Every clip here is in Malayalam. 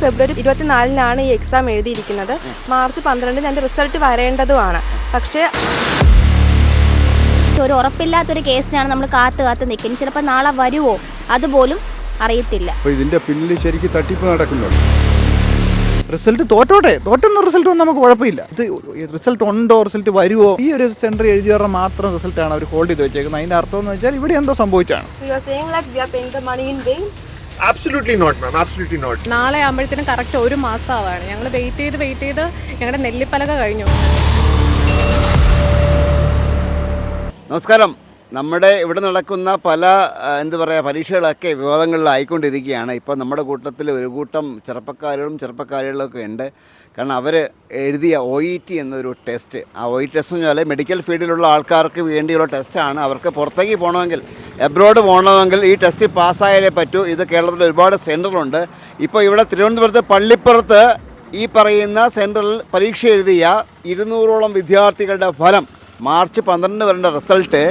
ഫെബ്രുവരി ഇരുപത്തിനാലിനാണ് ഈ എക്സാം എഴുതിയിരിക്കുന്നത്. മാർച്ച് പന്ത്രണ്ടിന് എന്റെ റിസൾട്ട് വരേണ്ടതുമാണ്. പക്ഷേ ഒരു ഉറപ്പില്ലാത്തൊരു കേസിനാണ് നമ്മൾ കാത്ത് കാത്ത് നിൽക്കുന്നത്. ചിലപ്പോൾ നാളെ വരുമോ അതുപോലും അറിയത്തില്ല. അപ്പോൾ ഇതിന്റെ പിന്നിൽ ശരിക്കും തട്ടിപ്പ് നടക്കുന്നുണ്ട്? റിസൾട്ട് തോറ്റോട്ടെ? തോറ്റുന്ന റിസൾട്ട് ഒന്നും നമുക്ക് കുഴപ്പമില്ല. ഇത് റിസൾട്ട് ഉണ്ടോ? റിസൾട്ട് വരുമോ ഈ ഒരു സെന്റർ എഴുതിയവരുടെ മാത്രം റിസൾട്ടാണ് അവർ ഹോൾഡ് ചെയ്ത് വെച്ചേക്കുന്നത്. അതിന്റെ അർത്ഥം എന്ന് വെച്ചാൽ ഇവിടെ എന്തോ സംഭവിച്ചാണ്. You not ma'am. Absolutely not. നാളെ ആകുമ്പോഴത്തേനും കറക്റ്റ് ഒരു മാസമാവാണ് ഞങ്ങൾ വെയിറ്റ് ചെയ്ത് വെയിറ്റ് ചെയ്ത് ഞങ്ങളുടെ നെല്ലിപ്പലക കഴിഞ്ഞു നമസ്കാരം നമ്മുടെ ഇവിടെ നടക്കുന്ന പല എന്താ പറയുക പരീക്ഷകളൊക്കെ വിവാദങ്ങളിലായിക്കൊണ്ടിരിക്കുകയാണ്. ഇപ്പോൾ നമ്മുടെ കൂട്ടത്തിൽ ഒരു കൂട്ടം ചെറുപ്പക്കാരുകളും ചെറുപ്പക്കാരികളും ഒക്കെ ഉണ്ട്. കാരണം അവർ എഴുതിയ ഒ ഇ ടി എന്നൊരു ടെസ്റ്റ്. ആ ഒ ഇ ടെസ്റ്റ് എന്ന് പറഞ്ഞാൽ മെഡിക്കൽ ഫീൽഡിലുള്ള ആൾക്കാർക്ക് വേണ്ടിയുള്ള ടെസ്റ്റാണ് അവർക്ക് പുറത്തേക്ക് പോകണമെങ്കിൽ എബ്രോഡ് പോകണമെങ്കിൽ ഈ ടെസ്റ്റ് പാസ്സായാലേ പറ്റൂ. ഇത് കേരളത്തിൽ ഒരുപാട് സെന്ററുകളുണ്ട് ഇപ്പോൾ ഇവിടെ തിരുവനന്തപുരത്ത് പള്ളിപ്പുറത്ത് ഈ പറയുന്ന സെന്ററിൽ പരീക്ഷ എഴുതിയ ഇരുന്നൂറോളം വിദ്യാർത്ഥികളുടെ ഫലം മാർച്ച് പന്ത്രണ്ട് വരേണ്ട റിസൾട്ട്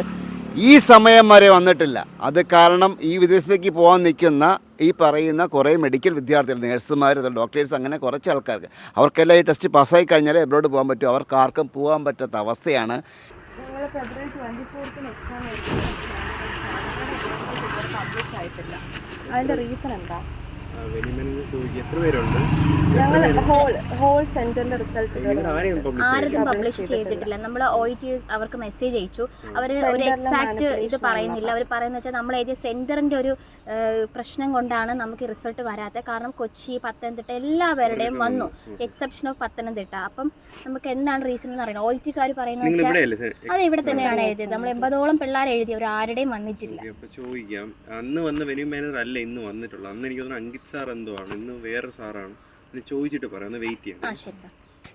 ഈ സമയം വരെ വന്നിട്ടില്ല. അത് കാരണം ഈ വിദേശത്തേക്ക് പോകാൻ നിൽക്കുന്ന ഈ പറയുന്ന കുറേ മെഡിക്കൽ വിദ്യാർത്ഥികൾ നേഴ്സുമാർ ഡോക്ടേഴ്സ് അങ്ങനെ കുറച്ച് ആൾക്കാർക്ക്. അവർക്കെല്ലാം ഈ ടെസ്റ്റ് പാസ്സായി കഴിഞ്ഞാലേ എബ്രോഡ് പോകാൻ പറ്റും. അവർക്ക് ആർക്കും പോകാൻ പറ്റാത്ത അവസ്ഥയാണ്. അതിന്റെ റീസൺ എന്താ? എത്ര പേരുണ്ട്? ഞങ്ങൾ ഹോൾ ഹോൾ സെന്ററിന്റെ റിസൾട്ട് ആരതും പബ്ലിഷ് ചെയ്തിട്ടില്ല. നമ്മൾ ഒ ടി അവർക്ക് മെസ്സേജ് അയച്ചു. അവർ ഒരു എക്സാക്ട് ഇത് പറയുന്നില്ല. അവർ പറയുന്ന വെച്ചാൽ നമ്മൾ എഴുതിയ സെന്ററിന്റെ ഒരു പ്രശ്നം കൊണ്ടാണ് നമുക്ക് റിസൾട്ട് വരാത്തത് കാരണം കൊച്ചി പത്തനംതിട്ട എല്ലാവരുടെയും വന്നു. Exception of Pathanamthitta. അപ്പം നമുക്ക് എന്താണ് റീസൺ എന്ന് അറിയണം. ഒ ടിക്കാർ പറയുന്നത് വെച്ചാൽ അത് ഇവിടെ തന്നെയാണ് എഴുതിയത്. നമ്മൾ എൺപതോളം പിള്ളേർ എഴുതി അവർ ആരുടെയും വന്നിട്ടില്ല ചോദിക്കാം. അന്ന് വന്ന വെന്യൂ മാനേജർ അല്ല ഇന്ന് വന്നിട്ടുള്ളത്. അന്ന് എനിക്ക് തോന്നുന്നു അങ്കിത് സാർ എന്തോ ആണ്? ഇന്ന് വേറെ സാറാണ്. ഇന്ന് ചോദിച്ചിട്ട് പറയാം. ഒന്ന് വെയിറ്റ് ചെയ്യാം. ആ ശരി സാർ.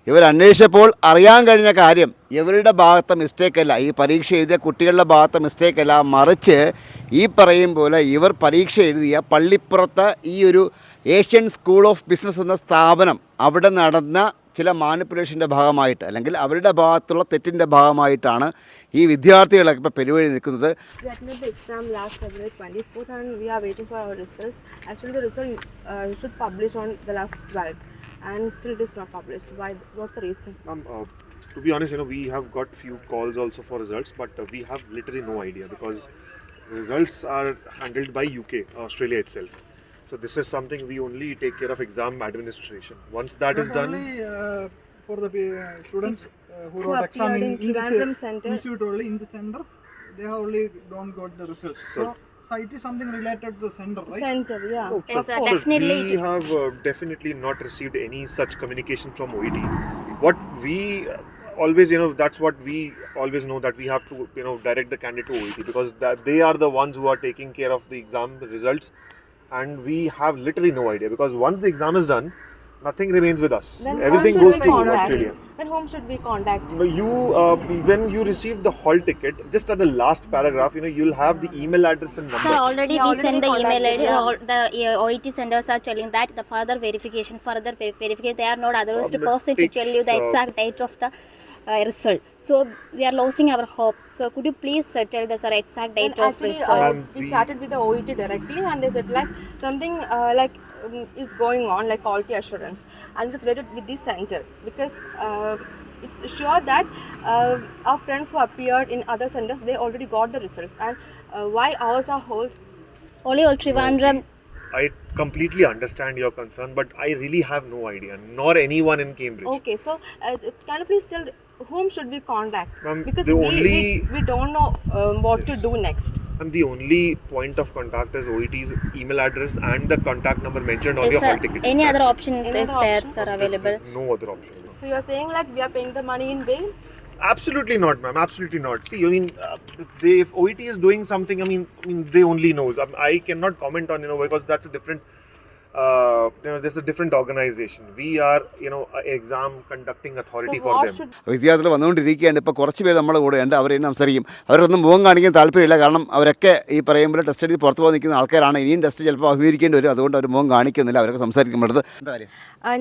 ഇവർ അന്വേഷിച്ചപ്പോൾ അറിയാൻ കഴിഞ്ഞ കാര്യം ഇവരുടെ ഭാഗത്തെ മിസ്റ്റേക്ക് അല്ല ഈ പരീക്ഷ എഴുതിയ കുട്ടികളുടെ ഭാഗത്തെ മിസ്റ്റേക്ക് അല്ല. മറിച്ച് ഈ പറയും പോലെ ഇവർ പരീക്ഷ എഴുതിയ പള്ളിപ്പുറത്ത് ഈ ഒരു ഏഷ്യൻ സ്കൂൾ ഓഫ് ബിസിനസ് എന്ന സ്ഥാപനം അവിടെ നടന്ന ചില മാനിപ്പുലേഷന്റെ ഭാഗമായിട്ട് അല്ലെങ്കിൽ അവരുടെ ഭാഗത്തുള്ള തെറ്റിന്റെ ഭാഗമായിട്ടാണ് ഈ വിദ്യാർത്ഥികളൊക്കെ ഇപ്പോൾ പെരുവഴി നിൽക്കുന്നത് the exam last February 24th and we are waiting for our results. Actually, the result uh, should publish on the last 12th and still it is not published. Why? What's the reason? Uh, to be honest, you know, we have got few calls also for results, but uh, we have literally no idea because results are handled by UK, Australia itself. So this is something we only take care of exam administration. Once that is done, only uh, for the uh, students uh, who Who wrote exam appeared in, in in this Trivandrum uh, center. institute only in the center, they have only don't got the results. So, so it is something related to the center, right? Center, yeah. Oh, Yes, Of course. definitely we have uh, definitely not received any such communication from OET. What we uh, always, you know, that's what we always know that we have to, you know, direct the candidate to OET because that they are the ones who are taking care of the exam results, and we have literally no idea because once the exam is done, nothing remains with us. Then Everything goes to we contact? Australia. Then whom should we contact? But You, uh, when you receive the hall ticket, just at the last paragraph, you know, you'll have the email address and number. Sir, already Yeah, we already send the email. contacted, ID. yeah. All the uh, OET centers are telling that the further verification, further verification, they are not authorized Uh, but person to tell you the exact date of the result. So we are losing our hope. So could you please uh, tell the sir exact Then date of actually, result? uh, Um, we we- chatted with the OET directly and they said like something uh, like um, is going on like quality assurance and it is related with this center because uh, it's sure that uh, our friends who appeared in other centers they already got the results and uh, why ours are hold Only all Trivandrum. I completely understand your concern, but I really have no idea, nor anyone in Cambridge. okay so uh, can you please tell whom should we contact Ma'am, because the we, only- we, we don't know um, what to do next And the only point of contact is OET's email address and the contact number mentioned on Yes, your sir. hall ticket. Any other options Any is other there, option? sir, available? no other option. so you're saying like we are paying the money in vain Absolutely not, ma'am. Absolutely not. See, I mean, uh, they, if OET is doing something, I mean, I mean, they only knows. I, I cannot comment on, you know, because that's a different, uh, you know, there's a different organization. We are, you know, an exam conducting authority so for them. വിദ്യാർത്ഥികൾ വന്നുകൊണ്ടിരിക്കുകയാണ്. ഇപ്പോൾ കുറച്ച് പേര് നമ്മുടെ കൂടെ ഉണ്ട്. അവരെ സംസാരിക്കും. അവരൊന്നും മുഖം കാണിക്കാൻ താല്പര്യമില്ല. കാരണം അവരൊക്കെ ഈ പറയുമ്പോൾ ടെസ്റ്റ് എഴുതി പുറത്തു പോകാൻ നിൽക്കുന്ന ആൾക്കാരാണ്. ഇനിയും ടെസ്റ്റ് ചിലപ്പോൾ അഭിമുഖീകരിക്കേണ്ടി വരും. അതുകൊണ്ട് അവർ മുഖം കാണിക്കുന്നില്ല. അവരൊക്കെ സംസാരിക്കുമ്പോഴത് എന്താ കാര്യം?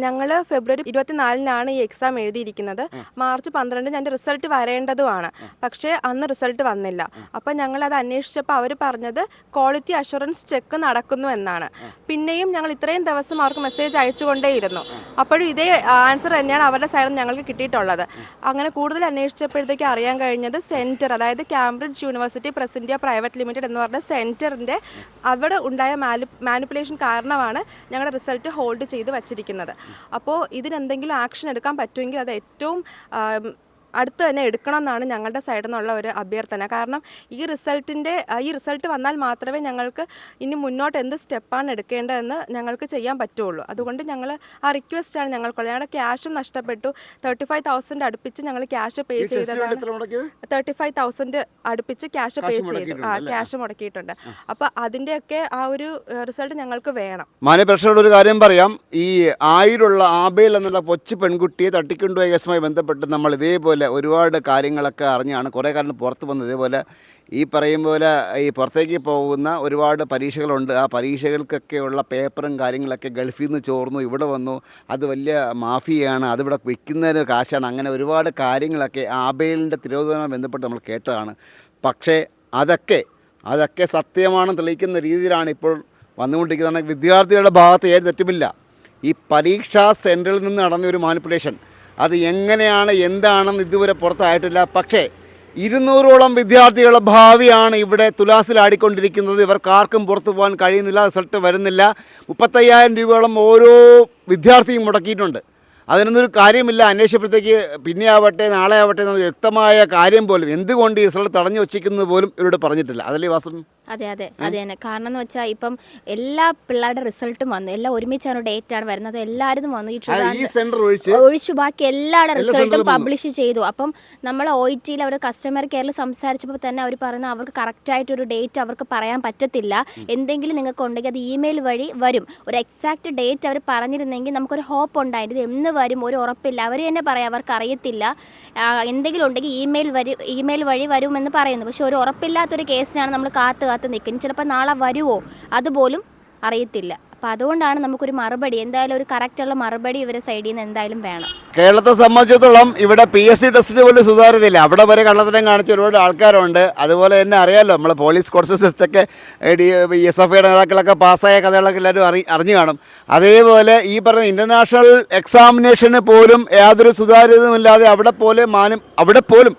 ഞങ്ങൾ ഫെബ്രുവരി ഇരുപത്തിനാലിനാണ് ഈ എക്സാം എഴുതിയിരിക്കുന്നത്. മാർച്ച് പന്ത്രണ്ട് ഞാൻ റിസൾട്ട് വരേണ്ടതുമാണ്. പക്ഷേ അന്ന് റിസൾട്ട് വന്നില്ല. അപ്പം ഞങ്ങൾ അത് അന്വേഷിച്ചപ്പോൾ അവർ പറഞ്ഞത് ക്വാളിറ്റി അഷുറൻസ് ചെക്ക് നടക്കുന്നു എന്നാണ്. പിന്നെയും ഞങ്ങൾ ഇത്ര അത്രയും ദിവസം അവർക്ക് മെസ്സേജ് അയച്ചുകൊണ്ടേയിരുന്നു. അപ്പോഴും ഇതേ ആൻസർ തന്നെയാണ് അവരുടെ സൈഡിൽ നിന്ന് ഞങ്ങൾക്ക് കിട്ടിയിട്ടുള്ളത്. അങ്ങനെ കൂടുതൽ അന്വേഷിച്ചപ്പോഴത്തേക്ക് അറിയാൻ കഴിഞ്ഞത് സെന്റർ അതായത് Cambridge University Press India private limited എന്ന് പറഞ്ഞ സെന്ററിന്റെ അവിടെ ഉണ്ടായ മാനിപ്പുലേഷൻ കാരണമാണ് ഞങ്ങളുടെ റിസൾട്ട് ഹോൾഡ് ചെയ്ത് വച്ചിരിക്കുന്നത്. അപ്പോൾ ഇതിനെന്തെങ്കിലും ആക്ഷൻ എടുക്കാൻ പറ്റുമെങ്കിൽ അത് ഏറ്റവും അടുത്ത് തന്നെ എടുക്കണമെന്നാണ് ഞങ്ങളുടെ സൈഡിൽ നിന്നുള്ള ഒരു അഭ്യർത്ഥന. കാരണം ഈ റിസൾട്ടിന്റെ ഈ റിസൾട്ട് വന്നാൽ മാത്രമേ ഞങ്ങൾക്ക് ഇനി മുന്നോട്ട് എന്ത് സ്റ്റെപ്പാണ് എടുക്കേണ്ടതെന്ന് ഞങ്ങൾക്ക് ചെയ്യാൻ പറ്റുള്ളൂ. അതുകൊണ്ട് ഞങ്ങൾ ആ റിക്വസ്റ്റാണ് ഞങ്ങൾക്കുള്ളത് ഞങ്ങളുടെ ക്യാഷും നഷ്ടപ്പെട്ടു. തേർട്ടി ഫൈവ് തൗസൻഡ് അടുപ്പിച്ച് ഞങ്ങൾ ക്യാഷ് പേ ചെയ്തതാണ്. തേർട്ടി ഫൈവ് തൗസൻഡ് അടുപ്പിച്ച് ക്യാഷ് പേ ചെയ്തു. ആ ക്യാഷ് മുടക്കിയിട്ടുണ്ട്. അപ്പോൾ അതിന്റെയൊക്കെ ആ ഒരു റിസൾട്ട് ഞങ്ങൾക്ക് വേണം. മാന്യപ്രേക്ഷകരോട് ഒരു കാര്യം പറയാം. ഈ ആയിരുള്ള ആബേൽ എന്നുള്ള കൊച്ചു പെൺകുട്ടിയെ തട്ടിക്കൊണ്ടുപോയ കേസുമായി ബന്ധപ്പെട്ട് നമ്മൾ ഇതേപോലെ ഒരുപാട് കാര്യങ്ങളൊക്കെ അറിഞ്ഞാണ് കുറേ കാലം പുറത്ത് വന്നത്. ഇതേപോലെ ഈ പറയും പോലെ ഈ പുറത്തേക്ക് പോകുന്ന ഒരുപാട് പരീക്ഷകളുണ്ട്. ആ പരീക്ഷകൾക്കൊക്കെയുള്ള പേപ്പറും കാര്യങ്ങളൊക്കെ ഗൾഫിൽ നിന്ന് ചോർന്നു ഇവിടെ വന്നു. അത് വലിയ മാഫിയാണ്. അതിവിടെ വിൽക്കുന്നതിന് കാശാണ്. അങ്ങനെ ഒരുപാട് കാര്യങ്ങളൊക്കെ ആബേലിന്റെ തിരോധനവുമായി ബന്ധപ്പെട്ട് നമ്മൾ കേട്ടതാണ്. പക്ഷേ അതൊക്കെ അതൊക്കെ സത്യമാണെന്ന് തെളിയിക്കുന്ന രീതിയിലാണ് ഇപ്പോൾ വന്നുകൊണ്ടിരിക്കുന്നത്. വിദ്യാർത്ഥികളുടെ ഭാഗത്ത് ഏത് തെറ്റുമില്ല. ഈ പരീക്ഷാ സെന്ററിൽ നിന്ന് നടന്ന ഒരു മാനിപ്പുലേഷൻ അത് എങ്ങനെയാണ് എന്താണെന്ന് ഇതുവരെ പുറത്തായിട്ടില്ല. പക്ഷേ ഇരുന്നൂറോളം വിദ്യാർത്ഥികളുടെ ഭാവിയാണ് ഇവിടെ തുലാസിലാടിക്കൊണ്ടിരിക്കുന്നത്. ഇവർക്ക് ആർക്കും പുറത്തു പോകാൻ കഴിയുന്നില്ല റിസൾട്ട് വരുന്നില്ല. മുപ്പത്തയ്യായിരം രൂപയോളം ഓരോ വിദ്യാർത്ഥിയും മുടക്കിയിട്ടുണ്ട്. അതിനൊന്നൊരു കാര്യമില്ല അന്വേഷിച്ചപ്പോഴത്തേക്ക് പിന്നെ ആവട്ടെ നാളെ ആവട്ടെ എന്ന വ്യക്തമായ കാര്യം പോലും എന്തുകൊണ്ട് ഈ റിസൾട്ട് തടഞ്ഞു വച്ചിരിക്കുന്നത് പോലും ഇവരോട് പറഞ്ഞിട്ടില്ല. അതല്ലേ വാസ്തവം അതെ അതെ. അതെ തന്നെ. കാരണം എന്ന് വെച്ചാൽ ഇപ്പം എല്ലാ പിള്ളേരുടെ റിസൾട്ടും വന്നു. എല്ലാം ഒരുമിച്ചാണ് ഡേറ്റ് ആണ് വരുന്നത്. എല്ലാവരും വന്നു. ഈ സെന്റർ ഒഴിച്ച് ബാക്കി എല്ലാവരുടെ റിസൾട്ടും പബ്ലിഷ് ചെയ്തു. അപ്പം നമ്മൾ ഒ ടിയിൽ അവർ കസ്റ്റമർ കെയറിൽ സംസാരിച്ചപ്പോൾ തന്നെ അവർ പറയുന്നത് അവർക്ക് കറക്റ്റ് ആയിട്ട് ഒരു ഡേറ്റ് അവർക്ക് പറയാൻ പറ്റത്തില്ല. എന്തെങ്കിലും നിങ്ങൾക്ക് ഉണ്ടെങ്കിൽ അത് ഇമെയിൽ വഴി വരും. ഒരു എക്സാക്ട് ഡേറ്റ് അവർ പറഞ്ഞിരുന്നെങ്കിൽ നമുക്കൊരു ഹോപ്പ് ഉണ്ടായിരുന്നു. എന്ന് വരും. ഒരു ഉറപ്പില്ല. അവർ തന്നെ പറയാം. അവർക്ക് അറിയത്തില്ല. എന്തെങ്കിലും ഉണ്ടെങ്കിൽ ഇമെയിൽ വരും ഇമെയിൽ വഴി വരുമെന്ന് പറയുന്നു. പക്ഷെ ഒരു ഉറപ്പില്ലാത്തൊരു കേസിനാണ് നമ്മൾ കാത്ത് കാത്ത് നിൽക്കുന്നു. ചിലപ്പോൾ നാളെ വരുമോ അതുപോലും അറിയത്തില്ല. അപ്പോൾ അതുകൊണ്ടാണ് നമുക്കൊരു മറുപടി എന്തായാലും ഒരു കറക്റ്റുള്ള മറുപടി ഇവരെ സൈഡിൽ നിന്ന് എന്തായാലും വേണം. കേരളത്തെ സംബന്ധിച്ചിടത്തോളം ഇവിടെ പി എസ് സി ടെസ്റ്റിന് പോലും സുതാര്യതയില്ല. അവിടെ വരെ കള്ളത്തരം കാണിച്ച ഒരുപാട് ആൾക്കാരുണ്ട്. അതുപോലെ തന്നെ അറിയാമല്ലോ നമ്മൾ പോലീസ് കോഴ്സ് സിസ്റ്റൊക്കെ ഡി എസ് എഫ് ഐയുടെ നേതാക്കളൊക്കെ പാസ്സായ കഥകളൊക്കെ എല്ലാവരും അറി അറിഞ്ഞു കാണും. അതേപോലെ ഈ പറയുന്ന ഇന്റർനാഷണൽ എക്സാമിനേഷന് പോലും യാതൊരു സുതാര്യതയുമില്ലാതെ അവിടെ പോലെ മാനം അവിടെ പോലും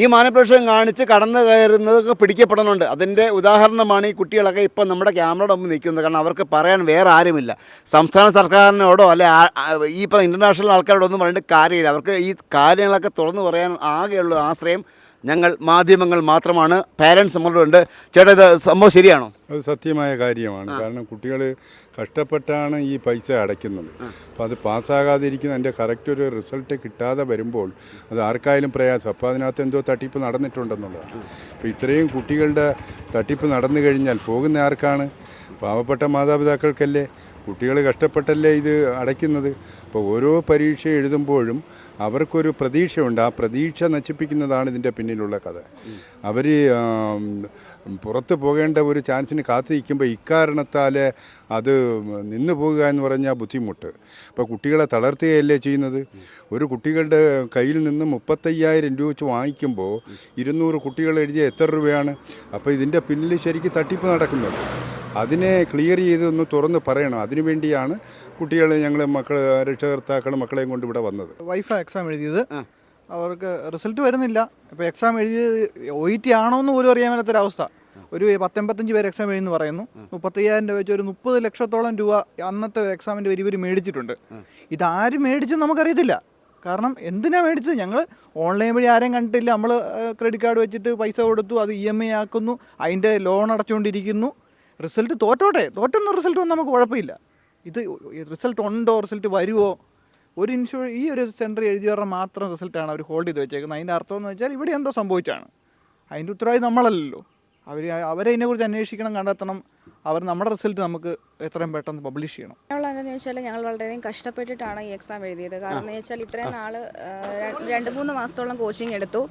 ഈ മാനപ്രേക്ഷകം കാണിച്ച് കടന്നു കയറുന്നതൊക്കെ പിടിക്കപ്പെടുന്നുണ്ട് അതിന്റെ ഉദാഹരണമാണ് ഈ കുട്ടികളൊക്കെ ഇപ്പം നമ്മുടെ ക്യാമറയുടെ മുമ്പ് നിൽക്കുന്നത്. കാരണം അവർക്ക് പറയാൻ വേറെ ആരുമില്ല. സംസ്ഥാന സർക്കാരിനോടോ അല്ലെ ഈ ഇപ്പം ഇന്റർനാഷണൽ ആൾക്കാരോടൊന്നും പറഞ്ഞിട്ട് കാര്യമില്ല. അവർക്ക് ഈ കാര്യങ്ങളൊക്കെ തുറന്നു പറയാൻ ആകെയുള്ള ആശ്രയം ഞങ്ങൾ മാധ്യമങ്ങൾ മാത്രമാണ് പാരൻസ് നമ്മളുണ്ട് ചേട്ടാ ഇത് സംഭവം ശരിയാണോ? അത് സത്യമായ കാര്യമാണ്. കാരണം കുട്ടികൾ കഷ്ടപ്പെട്ടാണ് ഈ പൈസ അടയ്ക്കുന്നത്. അപ്പോൾ അത് പാസ്സാകാതിരിക്കുന്ന അതിന്റെ കറക്റ്റ് ഒരു റിസൾട്ട് കിട്ടാതെ വരുമ്പോൾ അത് ആർക്കായാലും പ്രയാസം. അപ്പോൾ അതിനകത്ത് എന്തോ തട്ടിപ്പ് നടന്നിട്ടുണ്ടെന്നുള്ളതാണ്. അപ്പോൾ ഇത്രയും കുട്ടികളുടെ തട്ടിപ്പ് നടന്നു കഴിഞ്ഞാൽ പോകുന്ന ആർക്കാണ്? പാവപ്പെട്ട മാതാപിതാക്കൾക്കല്ലേ? കുട്ടികൾ കഷ്ടപ്പെട്ടല്ലേ ഇത് അടയ്ക്കുന്നത്? അപ്പോൾ ഓരോ പരീക്ഷ എഴുതുമ്പോഴും അവർക്കൊരു പ്രതീക്ഷയുണ്ട്. ആ പ്രതീക്ഷ നശിപ്പിക്കുന്നതാണ് ഇതിന്റെ പിന്നിലുള്ള കഥ. അവർ പുറത്ത് പോകേണ്ട ഒരു ചാൻസിന് കാത്തിരിക്കുമ്പോൾ ഇക്കാരണത്താൽ അത് നിന്നു പോകുക എന്ന് പറഞ്ഞാൽ ബുദ്ധിമുട്ട്. ഇപ്പോൾ കുട്ടികളെ തളർത്തുകയല്ലേ ചെയ്യുന്നത്? ഒരു കുട്ടികളുടെ കയ്യിൽ നിന്ന് മുപ്പത്തയ്യായിരം രൂപ വെച്ച് വാങ്ങിക്കുമ്പോൾ ഇരുന്നൂറ് കുട്ടികൾ എഴുതിയ എത്ര രൂപയാണ്? അപ്പോൾ ഇതിന്റെ പിന്നിൽ ശരിക്കും തട്ടിപ്പ് നടക്കുന്നുണ്ട് അതിനെ ക്ലിയർ ചെയ്ത് ഒന്ന് തുറന്ന് പറയണം. അതിനുവേണ്ടിയാണ് കുട്ടികൾ ഞങ്ങൾ മക്കൾ രക്ഷകർത്താക്കൾ മക്കളെയും കൊണ്ട് ഇവിടെ വന്നത്. വൈഫാണ് എക്സാം എഴുതിയത്. അവർക്ക് റിസൾട്ട് വരുന്നില്ല. ഇപ്പോൾ എക്സാം എഴുതിയത് ഒ ടി ആണോ എന്ന് പോലും അറിയാൻ മേലാത്തൊരവസ്ഥ. ഒരു പത്തൊമ്പത്തഞ്ച് പേര് എക്സാം എഴുതുന്നു പറയുന്നു. മുപ്പത്തയ്യായിരം രൂപ വെച്ച് ഒരു മുപ്പത് ലക്ഷത്തോളം രൂപ അന്നത്തെ എക്സാമിന്റെ വരി ഇവർ മേടിച്ചിട്ടുണ്ട്. ഇതാരും മേടിച്ചെന്ന് നമുക്കറിയത്തില്ല. കാരണം എന്തിനാ മേടിച്ചത്? ഞങ്ങൾ ഓൺലൈൻ വഴി ആരെയും കണ്ടിട്ടില്ല. നമ്മൾ ക്രെഡിറ്റ് കാർഡ് വെച്ചിട്ട് പൈസ കൊടുത്തു അത് ഇ എം ഐ ആക്കുന്നു അതിന്റെ ലോൺ അടച്ചുകൊണ്ടിരിക്കുന്നു. റിസൾട്ട് തോറ്റോട്ടെ. തോറ്റൊന്നും റിസൾട്ട് വന്നാൽ നമുക്ക് കുഴപ്പമില്ല. ഇത് റിസൾട്ട് ഉണ്ടോ? റിസൾട്ട് വരുമോ ഒരു ഇൻഷുർ ഈ ഒരു സെന്റർ എഴുതിയവരുടെ മാത്രം റിസൾട്ടാണ് അവർ ഹോൾഡ് ചെയ്ത് വെച്ചേക്കുന്നത്. അതിന്റെ അർത്ഥം എന്ന് വെച്ചാൽ ഇവിടെ എന്തോ സംഭവിച്ചാണ്. അതിന്റെ ഉത്തരവാദി നമ്മളല്ലല്ലോ. അവർ അവരെ ഇതിനെക്കുറിച്ച് അന്വേഷിക്കണം കണ്ടെത്തണം. അവർ നമ്മുടെ റിസൾട്ട് നമുക്ക് എത്രയും പെട്ടെന്ന് പബ്ലിഷ് ചെയ്യണം. എന്താണെന്ന് വെച്ചാൽ ഞങ്ങൾ വളരെയധികം കഷ്ടപ്പെട്ടിട്ടാണ് ഈ എക്സാം എഴുതിയത്. കാരണം എന്ന് വെച്ചാൽ ഇത്രയും നാൾ രണ്ട് മൂന്ന് മാസത്തോളം കോച്ചിങ് എടുത്തു.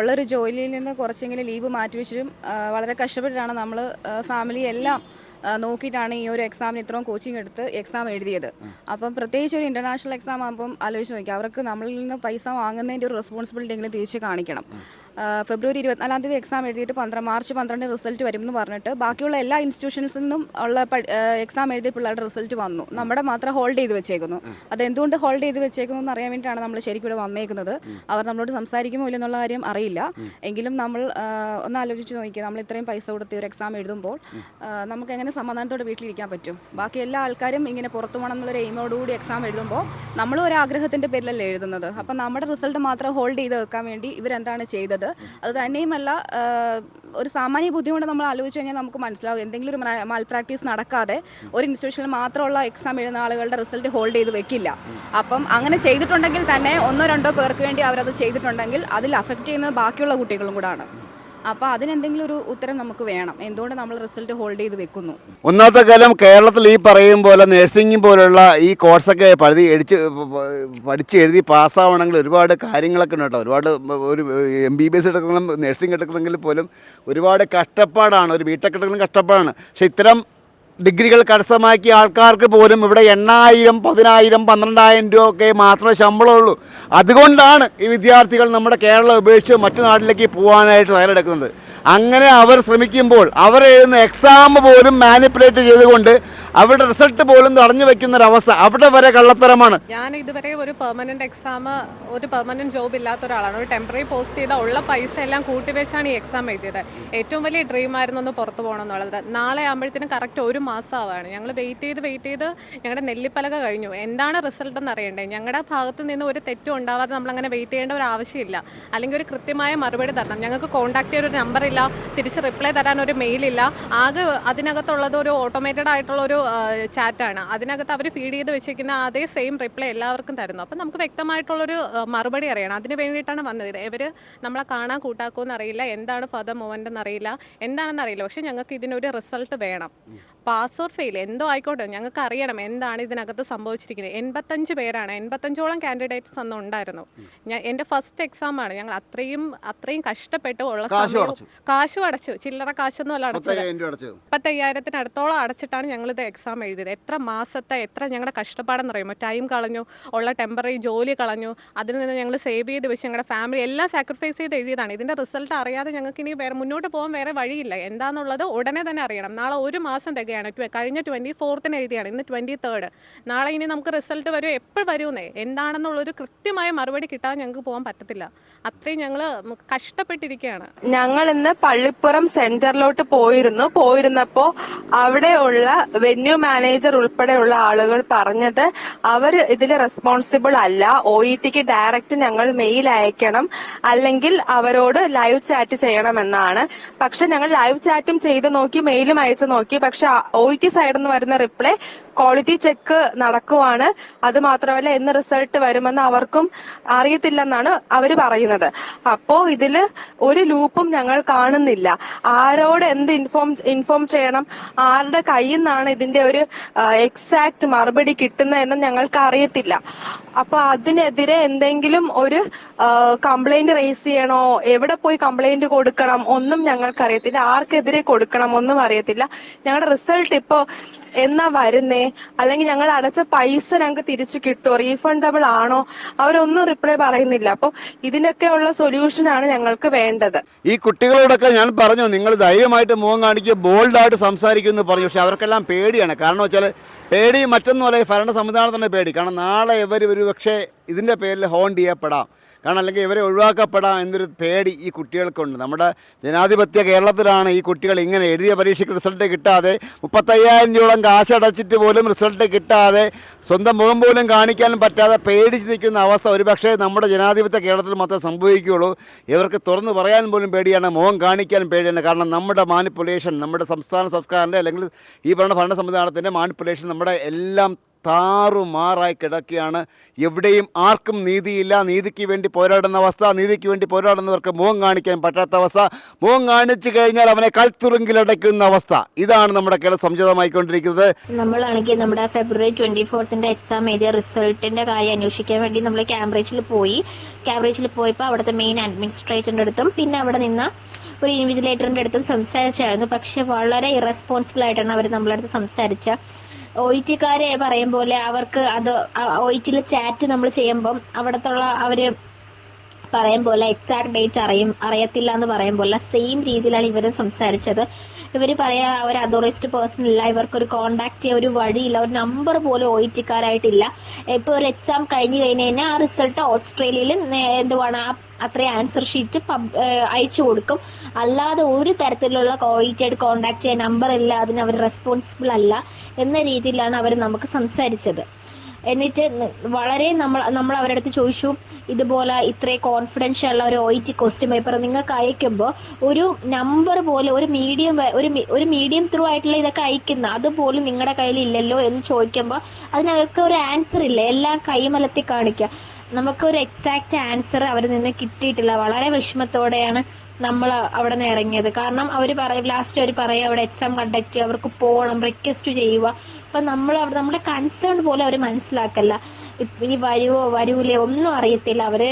ഉള്ളൊരു ജോലിയിൽ നിന്ന് കുറച്ചെങ്കിലും ലീവ് മാറ്റി വെച്ചിട്ടും വളരെ കഷ്ടപ്പെട്ടിട്ടാണ് നമ്മൾ ഫാമിലി എല്ലാം നോക്കിയിട്ടാണ് ഈ ഒരു എക്സാമിന് ഇത്രയും കോച്ചിങ് എടുത്ത് എക്സാം എഴുതിയത്. അപ്പം പ്രത്യേകിച്ച് ഒരു ഇന്റർനാഷണൽ എക്സാം ആകുമ്പം ആലോചിച്ച് നോക്കി അവർക്ക് നമ്മളിൽ നിന്ന് പൈസ വാങ്ങുന്നതിന്റെ ഒരു റെസ്പോൺസിബിലിറ്റി എങ്കിലും തിരിച്ച് കാണിക്കണം. ഫെബ്രുവരി ഇരുപത്തിനാലാം തീയതി എക്സാം എഴുതിയിട്ട് പന്ത്രണ്ട് മാർച്ച് പന്ത്രണ്ട് റിസൾട്ട് വരും എന്ന് പറഞ്ഞിട്ട് ബാക്കിയുള്ള എല്ലാ ഇൻസ്റ്റിറ്റ്യൂഷൻസിൽ നിന്നും ഉള്ള എക്സാം എഴുതിയ പിള്ളേരുടെ റിസൾട്ട് വന്നു. നമ്മുടെ മാത്രം ഹോൾഡ് ചെയ്ത് വെച്ചേക്കുന്നു. അത് എന്തുകൊണ്ട് ഹോൾഡ് ചെയ്ത് വെച്ചേക്കുന്നു എന്ന് അറിയാൻ വേണ്ടിയിട്ടാണ് നമ്മൾ ശരിക്കും ഇവിടെ വന്നേക്കുന്നത്. അവർ നമ്മളോട് സംസാരിക്കുമോ ഇല്ലെന്നുള്ള കാര്യം അറിയില്ല. എങ്കിലും നമ്മൾ ഒന്ന് ആലോചിച്ച് നോക്കിക്കുക നമ്മൾ ഇത്രയും പൈസ കൊടുത്ത് ഒരു എക്സാം എഴുതുമ്പോൾ നമുക്ക് എങ്ങനെ സമാധാനത്തോടെ വീട്ടിലിരിക്കാൻ പറ്റും? ബാക്കി എല്ലാ ആൾക്കാരും ഇങ്ങനെ പുറത്തു പോകണം എന്നുള്ളൊരു എയിമോടുകൂടി എക്സാം എഴുതുമ്പോൾ നമ്മളും ഒരു ആഗ്രഹത്തിന്റെ പേരിലല്ലേ എഴുതുന്നത്. അപ്പം നമ്മുടെ റിസൾട്ട് മാത്രം ഹോൾഡ് ചെയ്ത് വെക്കാൻ വേണ്ടി ഇവരെന്താണ് ചെയ്തത്? അത് തന്നെയുമല്ല ഒരു സാമാന്യ ബുദ്ധി കൊണ്ട് നമ്മൾ ആലോചിച്ച് കഴിഞ്ഞാൽ നമുക്ക് മനസ്സിലാവും. എന്തെങ്കിലും ഒരു മാൽ പ്രാക്ടീസ് നടക്കാതെ ഒരു ഇൻസ്റ്റിറ്റ്യൂഷനിൽ മാത്രമുള്ള എക്സാം എഴുതുന്ന ആളുകളുടെ റിസൾട്ട് ഹോൾഡ് ചെയ്ത് വെക്കില്ല. അപ്പം അങ്ങനെ ചെയ്തിട്ടുണ്ടെങ്കിൽ തന്നെ ഒന്നോ രണ്ടോ പേർക്ക് വേണ്ടി അവരത് ചെയ്തിട്ടുണ്ടെങ്കിൽ അതിൽ അഫക്റ്റ് ചെയ്യുന്നത് ബാക്കിയുള്ള കുട്ടികളും കൂടാണ്. അപ്പോൾ അതിനെന്തെങ്കിലും ഒരു ഉത്തരം നമുക്ക് വേണം. എന്തുകൊണ്ട് നമ്മൾ റിസൾട്ട് ഹോൾഡ് ചെയ്ത് വെക്കുന്നു? ഒന്നാമത്തെ കാലം കേരളത്തിൽ ഈ പറയും പോലെ നഴ്സിംഗ് പോലുള്ള ഈ കോഴ്സൊക്കെ പഴുതി എടിച്ച് പഠിച്ച് എഴുതി പാസ്സാവണമെങ്കിൽ ഒരുപാട് കാര്യങ്ങളൊക്കെ ഉണ്ട് കേട്ടോ. ഒരുപാട് ഒരു എം ബി ബി എസ് എടുക്കണം നഴ്സിംഗ് എടുക്കണമെങ്കിൽ പോലും ഒരുപാട് കഷ്ടപ്പാടാണ്. ഒരു ബിടെക് എടുക്കുന്ന കഷ്ടപ്പാടാണ്. പക്ഷെ ഇത്തരം ഡിഗ്രികൾ കരസ്ഥമാക്കിയ ആൾക്കാർക്ക് പോലും ഇവിടെ എണ്ണായിരം പതിനായിരം പന്ത്രണ്ടായിരം രൂപ ഒക്കെ മാത്രമേ ശമ്പളമുള്ളൂ. അതുകൊണ്ടാണ് ഈ വിദ്യാർത്ഥികൾ നമ്മുടെ കേരളം ഉപേക്ഷിച്ച് മറ്റു നാട്ടിലേക്ക് പോകാനായിട്ട് തയ്യാറെടുക്കുന്നത്. അങ്ങനെ അവർ ശ്രമിക്കുമ്പോൾ അവർ എഴുതുന്ന എക്സാം പോലും മാനിപ്പുലേറ്റ് ചെയ്തുകൊണ്ട് അവരുടെ റിസൾട്ട് പോലും തടഞ്ഞു വെക്കുന്ന ഒരവസ്ഥ അവിടെ വരെ കള്ളത്തരമാണ്. ഞാൻ ഇതുവരെ ഒരു പെർമനന്റ് എക്സാം ഒരു പെർമനന്റ് ജോബ് ഇല്ലാത്ത ഒരാളാണ്. ഒരു ടെമ്പററി പോസ്റ്റ് ചെയ്ത ഉള്ള പൈസ എല്ലാം കൂട്ടിവെച്ചാണ് ഈ എക്സാം എഴുതിയത്. ഏറ്റവും വലിയ ഡ്രീം ആയിരുന്നു ഒന്ന് പുറത്തു പോകണം എന്നുള്ളത്. നാളെ ആകുമ്പോഴത്തേനും കറക്റ്റ് ഒരു മാസമാവാണ് ഞങ്ങൾ വെയിറ്റ് ചെയ്ത് വെയിറ്റ് ചെയ്ത് ഞങ്ങളുടെ നെല്ലിപ്പലക കഴിഞ്ഞു. എന്താണ് റിസൾട്ട് എന്ന് അറിയണ്ടേ? ഞങ്ങളുടെ ഭാഗത്ത് നിന്ന് ഒരു തെറ്റും ഉണ്ടാവാതെ നമ്മൾ അങ്ങനെ വെയിറ്റ് ചെയ്യേണ്ട ഒരു ആവശ്യമില്ല. അല്ലെങ്കിൽ ഒരു കൃത്യമായ മറുപടി തരണം. ഞങ്ങൾക്ക് കോൺടാക്ട് ചെയ്യാൻ ഒരു നമ്പർ ഇല്ല. തിരിച്ച് റിപ്ലൈ തരാൻ ഒരു മെയിൽ ഇല്ല. ആകെ അതിനകത്തുള്ളത് ഒരു ഓട്ടോമേറ്റഡ് ആയിട്ടുള്ള ഒരു ചാറ്റാണ് അതിനകത്ത് അവർ ഫീഡ് ചെയ്ത് വെച്ചിരിക്കുന്ന അതേ സെയിം റിപ്ലൈ എല്ലാവർക്കും തരുന്നു. അപ്പം നമുക്ക് വ്യക്തമായിട്ടുള്ളൊരു മറുപടി അറിയണം. അതിന് വേണ്ടിയിട്ടാണ് വന്നത്. ഇവർ നമ്മളെ കാണാൻ കൂട്ടാക്കുമെന്ന് അറിയില്ല. എന്താണ് ഫർദർ മൂവ്മെന്റ് എന്നറിയില്ല എന്താണെന്ന് അറിയില്ല. പക്ഷേ ഞങ്ങൾക്ക് ഇതിനൊരു റിസൾട്ട് വേണം. പാസ് ഓർ ഫെയിൽ എന്തോ ആയിക്കോട്ടെ ഞങ്ങൾക്ക് അറിയണം എന്താണ് ഇതിനകത്ത് സംഭവിച്ചിരിക്കുന്നത്. എൺപത്തഞ്ച് പേരാണ് എൺപത്തഞ്ചോളം കാൻഡിഡേറ്റ്സ് അന്ന് ഉണ്ടായിരുന്നു. ഞാൻ എന്റെ ഫസ്റ്റ് എക്സാം ആണ്. ഞങ്ങൾ അത്രയും അത്രയും കഷ്ടപ്പെട്ട് ഉള്ള കാശു സമയവും അടച്ചു. കാശും അടച്ചു. ചില്ലറ കാശൊന്നും അല്ല അടച്ചത്. അടച്ചു. മുപ്പത്തയ്യായിരത്തിന് അടുത്തോളം അടച്ചിട്ടാണ് ഞങ്ങളിത് എക്സാം എഴുതിയത്. എത്ര മാസത്തെ എത്ര ഞങ്ങളുടെ കഷ്ടപ്പാടെന്ന് അറിയുമോ? ടൈം കളഞ്ഞു ഉള്ള ടെമ്പററി ജോലി കളഞ്ഞു അതിൽ നിന്ന് ഞങ്ങൾ സേവ് ചെയ്ത് വെച്ച് ഞങ്ങളുടെ ഫാമിലി എല്ലാം സാക്രിഫൈസ് ചെയ്ത് എഴുതിയതാണ്. ഇതിന്റെ റിസൾട്ട് അറിയാതെ ഞങ്ങൾക്ക് ഇനി വേറെ മുന്നോട്ട് പോകാൻ വേറെ വഴിയില്ല. എന്താണെന്നുള്ളത് ഉടനെ തന്നെ അറിയണം. നാളെ ഒരു മാസം തികയാണ് ട്വ- കഴിഞ്ഞ ട്വന്റി ഫോർത്തിന് എഴുതിയാണ്. ഇന്ന് ട്വന്റി തേർഡ് നാളെ ഇനി നമുക്ക് റിസൾട്ട് വരും. എപ്പോൾ വരുമെന്നേ? എന്താണെന്നുള്ളൊരു കൃത്യമായ മറുപടി കിട്ടാതെ ഞങ്ങൾക്ക് പോകാൻ പറ്റത്തില്ല. അത്രയും ഞങ്ങൾ കഷ്ടപ്പെട്ടിരിക്കുകയാണ് ഞങ്ങൾ ഇന്ന് പള്ളിപ്പുറം സെന്ററിലോട്ട് പോയിരുന്നു. പോയിരുന്നപ്പോ അവിടെയുള്ള വെന്യൂ മാനേജർ ഉൾപ്പെടെയുള്ള ആളുകൾ പറഞ്ഞത് അവർ ഇതിൽ റെസ്പോൺസിബിൾ അല്ല. ഒ ഇ ടിക്ക് ഡയറക്റ്റ് ഞങ്ങൾ മെയിൽ അയക്കണം. അല്ലെങ്കിൽ അവരോട് ലൈവ് ചാറ്റ് ചെയ്യണമെന്നാണ്. പക്ഷെ ഞങ്ങൾ ലൈവ് ചാറ്റും ചെയ്ത് നോക്കി മെയിലും അയച്ചു നോക്കി. പക്ഷെ ഒ ടി സൈഡിൽ നിന്ന് വരുന്ന റിപ്ലൈ ക്വാളിറ്റി ചെക്ക് നടക്കുവാണ്. അത് മാത്രമല്ല എന്ന് റിസൾട്ട് വരുമെന്ന് അവർക്കും അറിയത്തില്ലെന്നാണ് അവർ പറയുന്നത്. അപ്പോ ഇതിൽ ഒരു ലൂപ്പും ഞങ്ങൾ കാണുന്നില്ല. ആരോട് എന്ത് ഇൻഫോം ഇൻഫോം ചെയ്യണം? ആരുടെ കയ്യിൽ നിന്നാണ് ഇതിന്റെ ഒരു എക്സാക്ട് മറുപടി കിട്ടുന്നതെന്ന് ഞങ്ങൾക്ക് അറിയത്തില്ല. അപ്പൊ അതിനെതിരെ എന്തെങ്കിലും ഒരു കംപ്ലൈന്റ് റേസ് ചെയ്യണോ? എവിടെ പോയി കംപ്ലൈന്റ് കൊടുക്കണം? ഒന്നും ഞങ്ങൾക്ക് അറിയത്തില്ല ആർക്കെതിരെ കൊടുക്കണം? ഒന്നും അറിയത്തില്ല. ഞങ്ങളുടെ റിസൾട്ട് ഇപ്പോ എന്നാ വരുന്നേ? അല്ലെങ്കിൽ ഞങ്ങൾ അടച്ച പൈസ ഞങ്ങൾക്ക് തിരിച്ചു കിട്ടുമോ റീഫണ്ടബിൾ ആണോ? അവരൊന്നും റിപ്ലൈ പറയുന്നില്ല. അപ്പോൾ ഇതിനൊക്കെയുള്ള സൊല്യൂഷൻ ആണ് ഞങ്ങൾക്ക് വേണ്ടത്. ഈ കുട്ടികളോടൊക്കെ ഞാൻ പറഞ്ഞു നിങ്ങൾ ധൈര്യമായിട്ട് മുഖം കാണിക്കുക ബോൾഡായിട്ട് സംസാരിക്കുമെന്ന് പറഞ്ഞു. പക്ഷെ അവർക്കെല്ലാം പേടിയാണ്. കാരണം വെച്ചാൽ പേടി മറ്റൊന്നുമല്ല ഭരണ സംവിധാനത്തിന്റെ പേടി. കാരണം നാളെ ഇവർ ഒരു പക്ഷേ ഇതിന്റെ പേരിൽ ഹോണ്ട് ചെയ്യപ്പെടാം. കാരണം അല്ലെങ്കിൽ ഇവരെ ഒഴിവാക്കപ്പെടാം എന്നൊരു പേടി ഈ കുട്ടികൾക്കുണ്ട്. നമ്മുടെ ജനാധിപത്യ കേരളത്തിലാണ് ഈ കുട്ടികൾ ഇങ്ങനെ എഴുതിയ പരീക്ഷയ്ക്ക് റിസൾട്ട് കിട്ടാതെ മുപ്പത്തയ്യായിരം രൂപയോളം കാശ് അടച്ചിട്ട് പോലും റിസൾട്ട് കിട്ടാതെ സ്വന്തം മുഖം പോലും കാണിക്കാനും പറ്റാതെ പേടിച്ച് നിൽക്കുന്ന അവസ്ഥ ഒരുപക്ഷേ നമ്മുടെ ജനാധിപത്യ കേരളത്തിൽ മാത്രമേ സംഭവിക്കുകയുള്ളൂ. ഇവർക്ക് തുറന്നു പറയാൻ പോലും പേടിയാണ് മുഖം കാണിക്കാൻ പേടിയാണ്. കാരണം നമ്മുടെ മാനിപ്പുലേഷൻ നമ്മുടെ സംസ്ഥാന സർക്കാരിന്റെ അല്ലെങ്കിൽ ഈ പറഞ്ഞ ഭരണ സംവിധാനത്തിന്റെ മാനിപ്പുലേഷൻ നമ്മുടെ എല്ലാം താറുമാറായി കിടക്കുകയാണ്. എവിടെയും ആർക്കും നീതിയില്ല. നീതിക്ക് വേണ്ടി പോരാടുന്ന അവസ്ഥ നീതിക്ക് വേണ്ടി പോരാടുന്നവർക്ക് മുഖം കാണിക്കാൻ പറ്റാത്ത അവസ്ഥ. മുഖം കാണിച്ചു കഴിഞ്ഞാൽ അവനെ കൽത്തുറുങ്കിലടയ്ക്കുന്ന അവസ്ഥ. ഇതാണ് നമ്മുടെ കേരളം സംജാതമായിക്കൊണ്ടിരിക്കുന്നത്. നമ്മളാണെങ്കിൽ നമ്മുടെ ഫെബ്രുവരി ട്വന്റി ഫോർത്തിന്റെ എക്സാം എഴുതിയ റിസൾട്ടിന്റെ കാര്യം അന്വേഷിക്കാൻ വേണ്ടി നമ്മൾ കാംബ്രിഡ്ജിൽ പോയി. കാംബ്രിഡ്ജിൽ പോയപ്പോൾ അവിടുത്തെ മെയിൻ അഡ്മിനിസ്ട്രേറ്ററിന്റെ അടുത്തും പിന്നെ അവിടെ നിന്ന് ഒരു ഇൻവിജിലേറ്ററിന്റെ അടുത്തും സംസാരിച്ചായിരുന്നു. പക്ഷെ വളരെ ഇറസ്പോൺസിബിൾ ആയിട്ടാണ് അവർ നമ്മളടുത്ത് സംസാരിച്ച ഒ പറയും പോലെ അവർക്ക് അത് ഒ ചാറ്റ് നമ്മൾ ചെയ്യുമ്പം അവിടത്തുള്ള അവർ പറയും പോലെ എക്സാക്ട് ഡേറ്റ് അറിയും അറിയത്തില്ല എന്ന് പറയും പോലെ സെയിം രീതിയിലാണ് ഇവരും സംസാരിച്ചത്. ഇവർ പറയാ ഒരു അതോറിസ്റ്റ് പേഴ്സൺ ഇല്ല ഇവർക്ക് ഒരു കോണ്ടാക്ട് ചെയ്യാൻ ഒരു വഴിയില്ല ഒരു നമ്പർ പോലും ഒ ഇപ്പോൾ ഒരു എക്സാം കഴിഞ്ഞ് കഴിഞ്ഞ് കഴിഞ്ഞാൽ ആ റിസൾട്ട് ഓസ്ട്രേലിയയിൽ എന്തുവാണ് അത്രയും ആൻസർ ഷീറ്റ് അയച്ചു കൊടുക്കും. അല്ലാതെ ഒരു തരത്തിലുള്ള കോയിറ്റഡ് കോണ്ടാക്ട് ചെയ്യാൻ നമ്പർ ഇല്ല അതിന് അവർ റെസ്പോൺസിബിൾ അല്ല എന്ന രീതിയിലാണ് അവർ നമുക്ക് സംസാരിച്ചത്. എന്നിട്ട് വളരെ നമ്മൾ നമ്മൾ അവരുടെ അടുത്ത് ചോദിച്ചു ഇതുപോലെ ഇത്രയും കോൺഫിഡൻഷ്യൽ ഉള്ള ഒരു ഒ ടി ക്വസ്റ്റ്യൻ പേപ്പർ നിങ്ങൾക്ക് അയക്കുമ്പോൾ ഒരു നമ്പർ പോലെ ഒരു മീഡിയം ഒരു ഒരു മീഡിയം ത്രൂ ആയിട്ടുള്ള ഇതൊക്കെ അയക്കുന്ന അതുപോലും നിങ്ങളുടെ കയ്യിൽ ഇല്ലല്ലോ എന്ന് ചോദിക്കുമ്പോൾ അതിനവർക്ക് ഒരു ആൻസർ ഇല്ല? എല്ലാം കൈമലത്തി കാണിക്കുക നമുക്ക് ഒരു എക്സാക്റ്റ് ആൻസർ അവരിൽ നിന്ന് കിട്ടിയിട്ടില്ല. വളരെ വിഷമത്തോടെയാണ് നമ്മൾ അവിടെ നിന്ന് ഇറങ്ങിയത്. കാരണം അവർ പറയും ലാസ്റ്റ് അവർ പറയും അവിടെ എക്സാം കണ്ടക്ട് ചെയ്യുക അവർക്ക് പോകണം റിക്വസ്റ്റ് ചെയ്യുക. അപ്പം നമ്മൾ അവിടെ നമ്മുടെ കൺസേൺ പോലും അവർ മനസ്സിലാക്കല്ല. ഇനി വരുവോ വരൂലേ ഒന്നും അറിയത്തില്ല. അവർ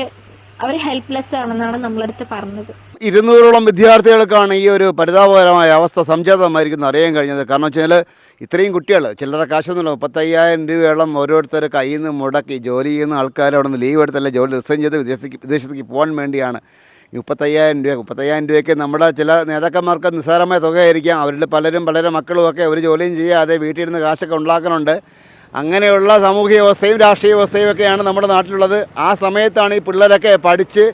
അവർ ഹെൽപ്ലെസ് ആണെന്നാണ് നമ്മളടുത്ത് പറഞ്ഞത്. ഇരുന്നൂറോളം വിദ്യാർത്ഥികൾക്കാണ് ഈ ഒരു പരിതാപകരമായ അവസ്ഥ സംജാതമായിരിക്കുന്നത് അറിയാൻ കഴിഞ്ഞത്. കാരണം വെച്ചാൽ ഇത്രയും കുട്ടികൾ ചില്ലറ കാശൊന്നുമില്ല. മുപ്പത്തയ്യായിരം രൂപയോളം ഓരോരുത്തർ കയ്യിൽ നിന്ന് മുടക്കി ജോലി ചെയ്യുന്ന ആൾക്കാർ നിന്ന് ലീവ് എടുത്തല്ല ജോലി റിസൈൻ ചെയ്ത് വിദേശത്തേക്ക് വിദേശത്തേക്ക് പോകാൻ വേണ്ടിയാണ്. മുപ്പത്തയ്യായിരം രൂപ മുപ്പത്തയ്യായിരം രൂപയ്ക്ക് നമ്മുടെ ചില നേതാക്കന്മാർക്ക് നിസ്സാരമായ തുകയായിരിക്കാം. അവരിൽ പലരും പലരും മക്കളുമൊക്കെ ഒരു ജോലിയും ചെയ്യാതെ വീട്ടിൽ നിന്ന് കാശൊക്കെ ഉണ്ടാക്കുന്നുണ്ട്. അങ്ങനെയുള്ള സാമൂഹിക വ്യവസ്ഥയും രാഷ്ട്രീയ വ്യവസ്ഥയും ഒക്കെയാണ് നമ്മുടെ നാട്ടിലുള്ളത്. ആ സമയത്താണ് ഈ പിള്ളേരൊക്കെ പഠിച്ച്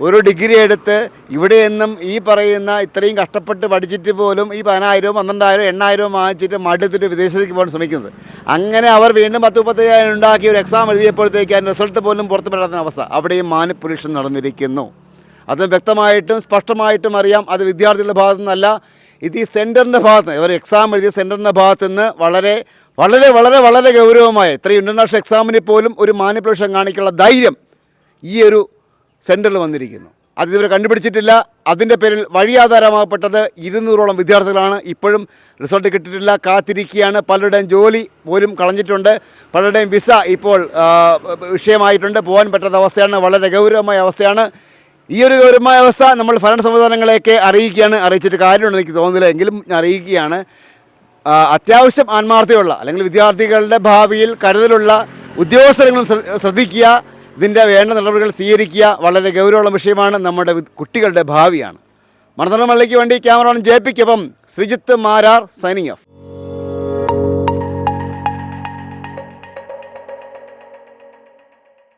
ഒരു ഡിഗ്രി എടുത്ത് ഇവിടെ നിന്നും ഈ പറയുന്ന ഇത്രയും കഷ്ടപ്പെട്ട് പഠിച്ചിട്ട് പോലും ഈ പതിനായിരവും പന്ത്രണ്ടായിരവും എണ്ണായിരവും വാങ്ങിച്ചിട്ട് മടുത്തിട്ട് വിദേശത്തേക്ക് പോകാൻ ശ്രമിക്കുന്നത്. അങ്ങനെ അവർ വീണ്ടും പത്ത് മുപ്പത്തയ്യായിരം ഉണ്ടാക്കി ഒരു എക്സാം എഴുതിയപ്പോഴത്തേക്ക് അതിന്റെ റിസൾട്ട് പോലും പുറത്തു അവസ്ഥ. അവിടെയും മാനിപ്പുലേഷൻ നടന്നിരിക്കുന്നു. അത് വ്യക്തമായിട്ടും സ്പഷ്ടമായിട്ടും അറിയാം. അത് വിദ്യാർത്ഥികളുടെ ഭാഗത്തു നിന്നല്ല ഇത് ഈ സെന്ററിന്റെ ഭാഗത്ത് നിന്ന് ഇവർ എക്സാം എഴുതിയ സെന്ററിന്റെ ഭാഗത്തു നിന്ന് വളരെ വളരെ വളരെ വളരെ ഗൗരവമായ ഇത്രയും ഇന്റർനാഷണൽ എക്സാമിന് പോലും ഒരു മാനിപ്പുലേഷൻ കാണിക്കാനുള്ള ധൈര്യം ഈ ഒരു സെന്ററിൽ വന്നിരിക്കുന്നു. അത് കണ്ടുപിടിച്ചിട്ടില്ല. അതിന്റെ പേരിൽ വഴിയാധാരമാകപ്പെട്ടത് ഇരുന്നൂറോളം വിദ്യാർത്ഥികളാണ്. ഇപ്പോഴും റിസൾട്ട് കിട്ടിയിട്ടില്ല. കാത്തിരിക്കുകയാണ്. പലരുടെയും ജോലി പോലും കളഞ്ഞിട്ടുണ്ട്. പലരുടെയും വിസ ഇപ്പോൾ വിഷയമായിട്ടുണ്ട്. പോകാൻ പറ്റാത്ത അവസ്ഥയാണ്. വളരെ ഗൗരവമായ അവസ്ഥയാണ്. ഈ ഒരു ഗൗരവമായ അവസ്ഥ നമ്മൾ ഭരണ സംവിധാനങ്ങളെയൊക്കെ അറിയിക്കുകയാണ് അറിയിച്ചിട്ട് കാര്യമുണ്ടെന്ന് എനിക്ക് തോന്നുന്നില്ല. എങ്കിലും അറിയിക്കുകയാണ്. അത്യാവശ്യം ആത്മാർത്ഥതയുള്ള അല്ലെങ്കിൽ വിദ്യാർത്ഥികളുടെ ഭാവിയിൽ കരുതലുള്ള ഉദ്യോഗസ്ഥരങ്ങളും ശ്ര- ശ്രദ്ധിക്കുക. ഇതിന്റെ വേണ്ട നടപടികൾ സ്വീകരിക്കുക. വളരെ ഗൗരവമുള്ള വിഷയമാണ് നമ്മുടെ കുട്ടികളുടെ ഭാവിയാണ്. മണത്തണ്ണ മള്ളിക്ക് വേണ്ടി ക്യാമറമാൻ ജെ പിക്കൊപ്പം ശ്രീജിത്ത് മാരാർ സൈനിങ് ഓഫ്.